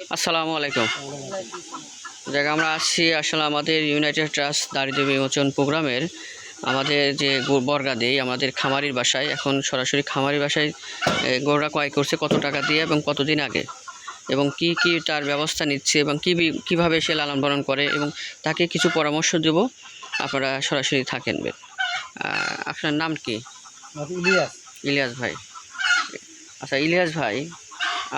আসসালামু আলাইকুম। দেখ আমরা আসছি আসলে আমাদের ইউনাইটেড ট্রাস্ট দারিদ্র বিমোচন প্রোগ্রামের আমাদের যে গো- বর্গাদি আমাদের খামারির বাসায়। এখন সরাসরি খামারির বাসায় গরুরা ক্রয় করছে কত টাকা দিয়ে এবং কতদিন আগে? এবং কি কি তার ব্যবস্থা নিচ্ছে এবং কী কীভাবে সে লালন পালন করে এবং তাকে কিছু পরামর্শ দেব। আপনারা সরাসরি থাকেন আপনার নাম কি? ইলিয়াস। ইলিয়াস ভাই। আচ্ছা ইলিয়াস ভাই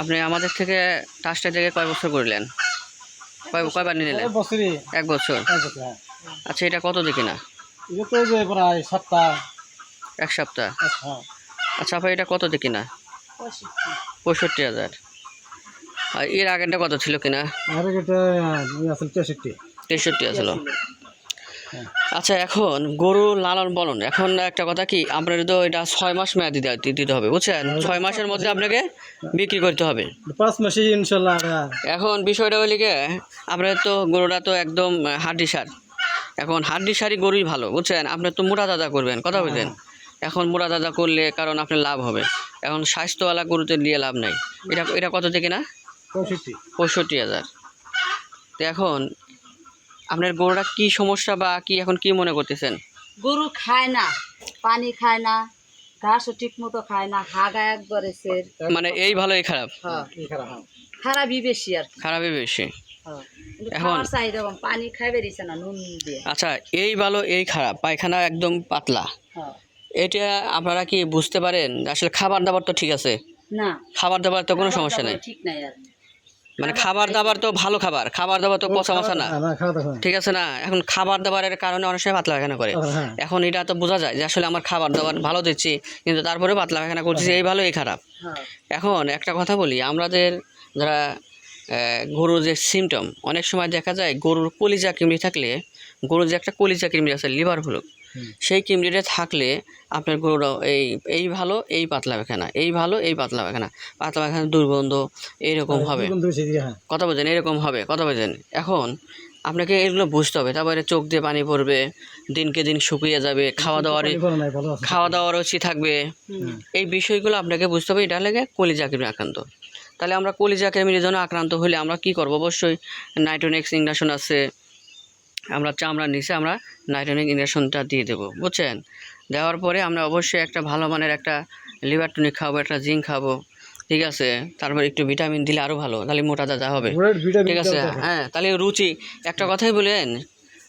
আপনি আমাদের থেকে টাস্টের থেকে কয় বছর করলেন কয় কয়বার নিয়ে নিলেন? এক বছর? এক বছর হ্যাঁ। আচ্ছা এটা কত দেখি না? প্রায় সপ্তাহ। এক সপ্তাহ? হ্যাঁ। আচ্ছা ভাই এটা কত দেখি না? পঁয়ষট্টি হাজার। আর এর আগেরটা কত ছিল কিনা? তেষট্টি। তেষট্টি আসলো হ্যাঁ। আচ্ছা এখন গরু লালন পালন। এখন একটা কথা কি আপনার তো এটা ছয় মাস মেয়াদি দিতে হবে বুঝছেন? ছয় মাসের মধ্যে আপনাকে বিক্রি করতে হবে। পাঁচ মাসে ইনশাল্লাহ এখন বিষয়টা হলে গিয়ে আপনার তো গরুটা তো একদম হাড্ডি সার। এখন হাড্ডি সারই গরুই ভালো বুঝছেন? আপনি তো মোটা দাদা করবেন কথা বুঝলেন? এখন মোটা দাদা করলে কারণ আপনার লাভ হবে। এখন স্বাস্থ্যওয়ালা গরুতে নিয়ে লাভ নাই। এটা এটা কত থেকে না? পঁয়ষট্টি। পঁয়ষট্টি হাজার। তো এখন আপনার গরুটা কি সমস্যা বা কি এখন কি মনে করতেছেন? গরু খায় না পানি খায় না ঘাসও ঠিক মতো খায় না হাগা একবারে সের। মানে এই ভালো এই খারাপ? হ্যাঁ। এই খারাপ হ্যাঁ। খারাপই বেশি আর খারাপই বেশি। হ্যাঁ। এখন- খাওয়ার চাহিদা কম পানি খাই বেরিয়েছে না নুন দিয়ে। আচ্ছা এই ভালো এই খারাপ পায়খানা একদম পাতলা। হ্যাঁ। এটা আপনারা কি বুঝতে পারেন? আসলে খাবার দাবার তো ঠিক আছে। না। খাবার দাবার তো কোনো সমস্যা নেই। ঠিক নাই আর মানে খাবার দাবার তো ভালো খাবার খাবার দাবার তো পচা মশা না। দাওয়া ঠিক আছে না? এখন খাবার দাবারের কারণে অনেক সময় পাতলা পায়খানা করে। হ্যাঁ। এখন এটা তো বোঝা যায় যে আসলে আমার খাবার দাবার ভালো দিচ্ছি কিন্তু তারপরে পাতলা পায়খানা করছি এই ভালো এই খারাপ। হ্যাঁ। এখন একটা কথা বলি আমাদের যারা গরুর যে সিমটম অনেক সময় দেখা যায় গরুর কলিজা কিমড়ি থাকলে গরুর যে একটা কলিজা কিমড়ি আছে লিভার হলো হুম। সেই কিমড়িটা থাকলে আপনার গরুরা এই এই ভালো এই পাতলা পায়খানা এই ভালো এই পাতলা পায়খানা। পাতলা পায়খানা দুর্গন্ধ এইরকম হবে। বেশি দিয়ে, হ্যাঁ। কথা বলছেন এরকম হবে কথা বোঝেন এখন আপনাকে এগুলো বুঝতে হবে তারপরে চোখ দিয়ে পানি পড়বে দিনকে দিন শুকিয়ে যাবে খাওয়া দাওয়ার খাওয়া দাওয়ার রুচি থাকবে। এই বিষয়গুলো আপনাকে বুঝতে হবে এটা লেগে কলিজা কৃমি আক্রান্ত। তাহলে আমরা কলিজা কৃমির জন্য আক্রান্ত হলে আমরা কি করব? অবশ্যই নাইট্রোনিক্স ইঞ্জেকশন আছে আমরা চামড়ার নিচে আমরা নাইট্রোনিক ইঞ্জেকশনটা দিয়ে দেবো বুঝছেন? দেওয়ার পরে আমরা অবশ্যই একটা ভালো মানের একটা লিভার টনিক খাব একটা জিঙ্ক খাব ঠিক আছে? তারপর একটু ভিটামিন দিলে আরও ভালো তাহলে মোটা দাদা হবে ঠিক আছে? হ্যাঁ তাহলে রুচি একটা কথাই বলেন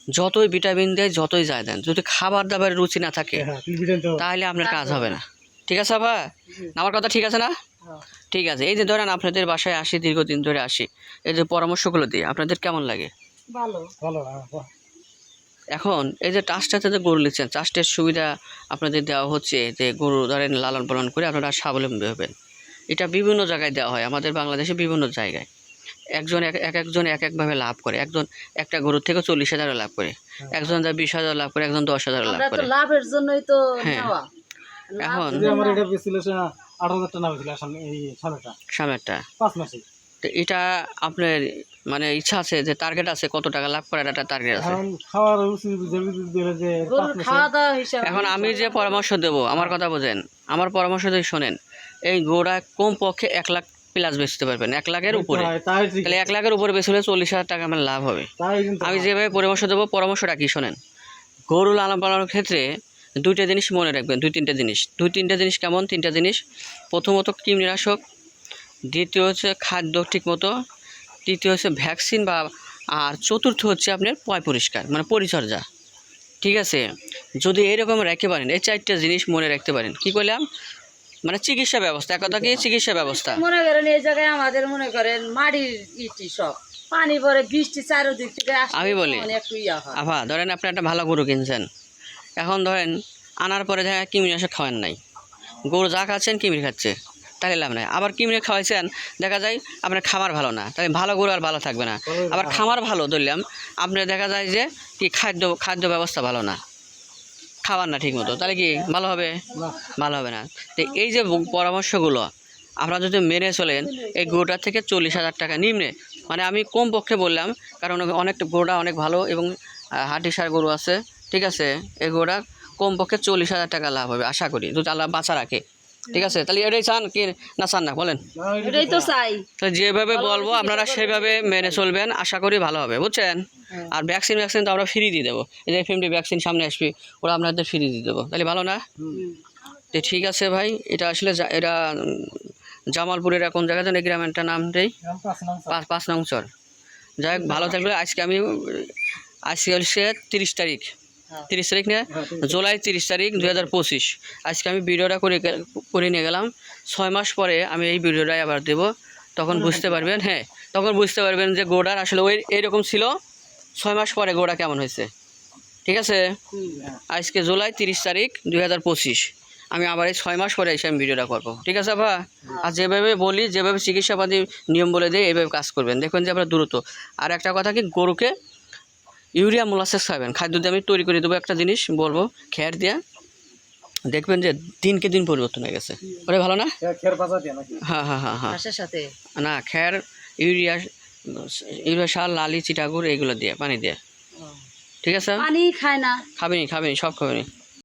যতই ভিটামিন দেয় যতই যায় দেন যদি খাবার দাবারের রুচি না থাকে হ্যাঁ তো তাহলে আপনার কাজ হবে না ঠিক আছে আপা আমার কথা ঠিক আছে না? হ্যাঁ। ঠিক আছে এই যে ধরেন আপনাদের বাসায় আসি দীর্ঘদিন ধরে আসি এই যে পরামর্শগুলো দিই আপনাদের কেমন লাগে? ভালো। ভালো হ্যাঁ এখন এই যে চাষটাতে যে গরু নিচ্ছেন চাষের সুবিধা আপনাদের দেওয়া হচ্ছে যে গরু ধরেন লালন পালন করে আপনারা স্বাবলম্বী হবেন। এটা বিভিন্ন জায়গায় দেওয়া হয় আমাদের বাংলাদেশে বিভিন্ন জায়গায়। একজন এক এক একজন এক একভাবে লাভ করে। একজন একটা গরুর থেকে চল্লিশ হাজারও লাভ করে। একজন যা বিশ হাজার লাভ করে একজন দশ হাজার লাভ করে। লাভের জন্যই তো হ্যাঁ। এখন আমার এটা বেশি ছিল আট হাজার টাকা এই সামনেটা পাঁচ মাসে। তো এটা আপনার মানে ইচ্ছা আছে যে টার্গেট আছে কত টাকা লাভ করার একটা টার্গেট আছে? এখন খাওয়ার আমি যে পরামর্শ দেব আমার কথা বোঝেন আমার পরামর্শ যদি শোনেন এই গোড়া কম পক্ষে এক লাখ প্লাস বেচতে পারবেন এক লাখের উপরে। তাহলে এক লাখের উপরে বেচলে চল্লিশ হাজার টাকা আমার লাভ হবে। আমি যেভাবে পরামর্শ দেবো পরামর্শটা কি শোনেন? গরু লালন পালনের ক্ষেত্রে দুইটা জিনিস মনে রাখবেন দুই তিনটা জিনিস। দুই তিনটা জিনিস কেমন? তিনটা জিনিস প্রথমত কৃমিনাশক দ্বিতীয় হচ্ছে খাদ্য ঠিকমতো। তৃতীয় হচ্ছে ভ্যাকসিন বা আর চতুর্থ হচ্ছে আপনার পয় পরিষ্কার মানে পরিচর্যা। ঠিক আছে? যদি এরকম রাখতে পারেন এই চারটা জিনিস মনে রাখতে পারেন। কি করলাম? মানে চিকিৎসা ব্যবস্থা এক কথা কি? চিকিৎসা ব্যবস্থা। মনে করেন এই জায়গায় আমাদের মনে করেন মাটির ইটি সব। পানি পরে বৃষ্টি চারিদিক থেকে আমি বলি। আভা ধরেন আপনি একটা ভালো গরু কিনছেন। এখন ধরেন আনার পরে দেখা কৃমিনাশক খাওয়ান নাই। গরু যা খাচ্ছেন কিমির খাচ্ছে। তাহলে লাভ নাই। আবার কিমিরে খাওয়াইছেন? দেখা যায় আপনার খামার ভালো না। তাহলে ভালো গরু আর ভালো থাকবে না। আবার খামার ভালো ধরলাম আপনার দেখা যায় যে কি খাদ্য খাদ্য ব্যবস্থা ভালো না। খাবার না ঠিক মতো তাহলে কি ভালো হবে? ভালো হবে না। তো এই যে পরামর্শগুলো আপনারা যদি মেনে চলেন এই গরুটার থেকে চল্লিশ হাজার টাকা নিম্নে। মানে আমি কম পক্ষে বললাম কারণ অনেক গরুটা অনেক ভালো এবং হাটি সার গরু আছে ঠিক আছে? এই গরুটা কম পক্ষে চল্লিশ হাজার টাকা লাভ হবে আশা করি। যদি আল্লাহ বাঁচা রাখে। ঠিক আছে তাহলে এটাই চান কি না চান না বলেন। এটাই তো চাই। তো যেভাবে বলব আপনারা সেভাবে মেনে চলবেন আশা করি ভালো হবে বুঝছেন? আর ভ্যাকসিন ভ্যাকসিন তো আমরা ফ্রি দিয়ে দেবো। এই যে এফএমডি ভ্যাকসিন সামনে আসবে ওরা আপনাদের ফ্রি দিয়ে দেবো। তাহলে ভালো না? তো ঠিক আছে ভাই এটা আসলে এটা জামালপুরের কোন জায়গা যেন এই গ্রামেরটা নাম দেই পাঁচ নং পাঁচ পাঁচ নং চর। যাই হোক ভালো থাকলে আজকে আমি আজকে হচ্ছে তিরিশ তারিখ। হ্যাঁ। তিরিশ তারিখ না? হ্যাঁ, জুলাই তিরিশ তারিখ দুই হাজার পঁচিশ। আজকে আমি ভিডিওটা করে করে নিয়ে গেলাম। ছয় মাস পরে আমি এই ভিডিওটা আবার দেবো। তখন বুঝতে পারবেন হ্যাঁ। তখন বুঝতে পারবেন যে গোড়ার আসলে ওই এইরকম ছিল। ছয় মাস পরে গোড়া কেমন হয়েছে। ঠিক আছে? আজকে জুলাই তিরিশ তারিখ দুই হাজার পঁচিশ। আমি আবার এই ছয় মাস পরে এসে আমি ভিডিওটা করব। ঠিক আছে আপা? আর যেভাবে বলি যেভাবে চিকিৎসাপাতি নিয়ম বলে দিই এইভাবে কাজ করবেন। দেখবেন যে আপনার দ্রুত। আর একটা কথা কি গরুকে ইউরিয়া মোলাসেস খাবেন। খাদ্য দিয়ে আমি তৈরি করে দেবো একটা জিনিস বলব খ্যার দিয়া। দেখবেন যে দিনকে দিন পরিবর্তন হয়ে গেছে। ওরে ভালো না? হ্যাঁ হ্যাঁ হ্যাঁ হ্যাঁ। না খ্যার ইউরিয়া ইউরিয়া সার লালি চিটাগুড় এইগুলো দিয়ে পানি দিয়ে। ঠিক আছে? পানি খায় না। খাবেনি খাবেনি সব খাবেনি